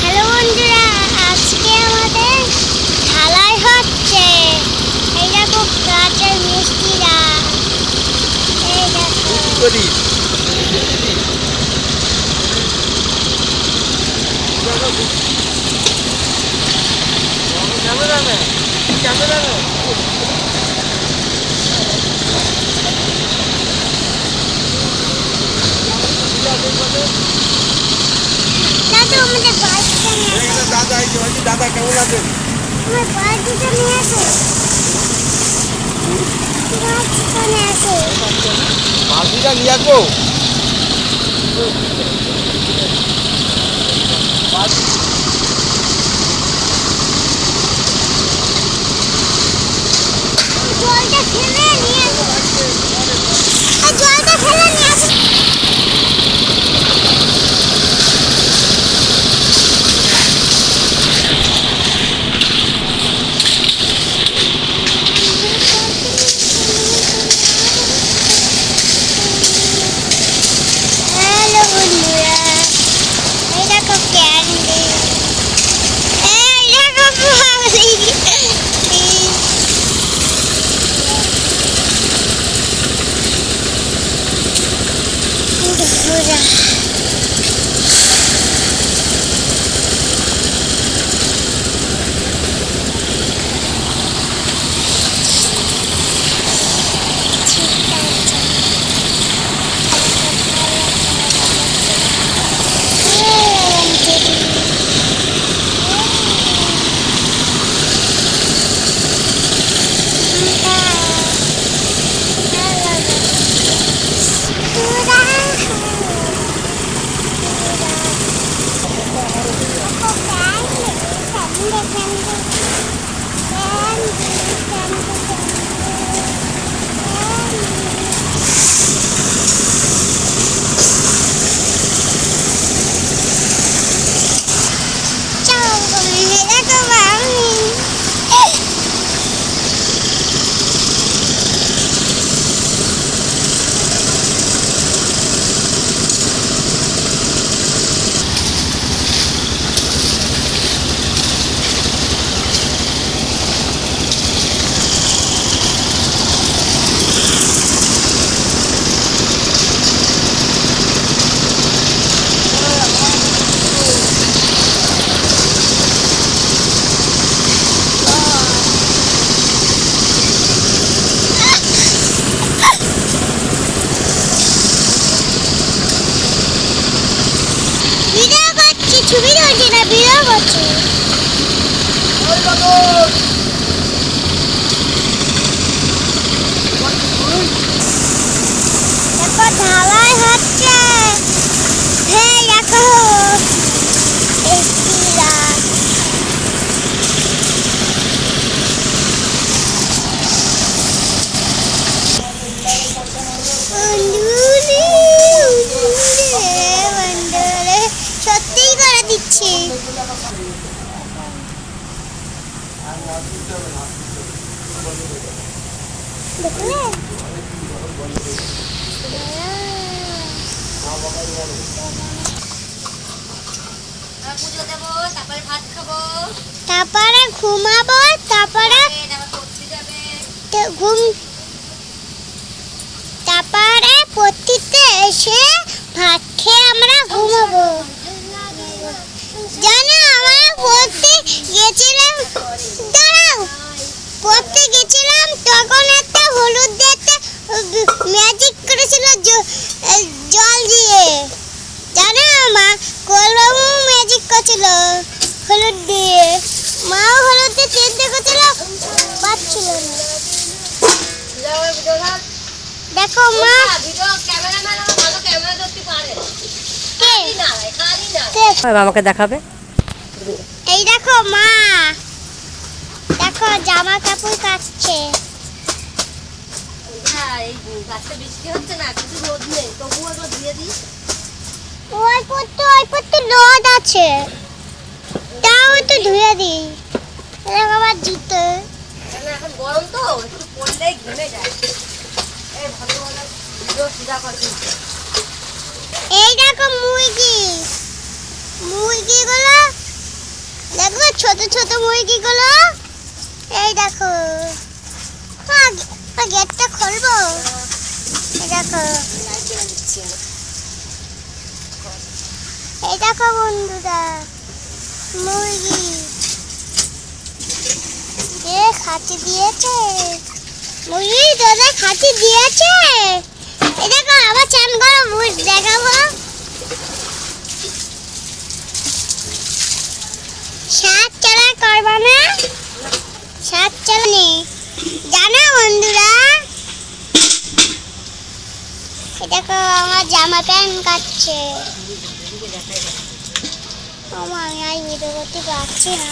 Hello বন্ধুরা আজকে আমাদের ঢালাই হচ্ছে। এই নে দাদু আমাদের বাচ্চা নিয়ে আসো দাদা এই যে দাদা কেমন আছেন? বালতিটা নিয়ে আসব? তুলছি না ভিডিও করছি দেখো ঢালাই হচ্ছে হে দেখো এসিরা বন্ধুরে, বন্ধুরে, বন্ধুরে, সত্যিই করে দিচ্ছি দেখলে আমরা পুজো দেবো তারপরে ঘুমাবো, তারপরে ঘুম তারপরে পত্রিতে এসে ভাত খেয়ে আমরা ঘুমাবো। জানো পড়তে গেছিলাম পড়তে গেছিলাম তখন ম্যাজিক করেছিল জল দিয়ে। জানো মা কলম ম্যাজিক করেছিল। হলুদ দিয়ে। মাও হলুদ দিয়ে চিনতে করছিল পাচ্ছিল না। দেখো মা। আমাকে দেখাবে? এই দেখো মা। দেখো জামা কাপড় কাচ্ছে হ্যাঁ এই গাছটা বৃষ্টি হচ্ছে না কিছু রোদ নেই তবুও একবার ধুয়ে দিই। ওই পড়তে ওই পড়তে রোদ আছে। তাও তো ধুয়ে দিই। দেখো জুতো। কেন এখন গরম তো একটু পড়লেই ঘেমে যায়। এই করছি মুরগি। মুরগিগুলো দেখো ছোট ছোট মুরগিগুলো। এই দেখো। গেটটা খুলবো? দেখো। এই দেখো বন্ধুরা, মুরগি। এ খাতি দিয়েছে। মুরগি, দাদা খাতি দিয়েছে। এই দেখো, আবার চান করো, মুখ দেখাবো। সাত চালা করবা না? সাত চালানি জানো দেখো আমার জামা প্যান্ট কাটছে আমি ভিডিও করতে পারছি না।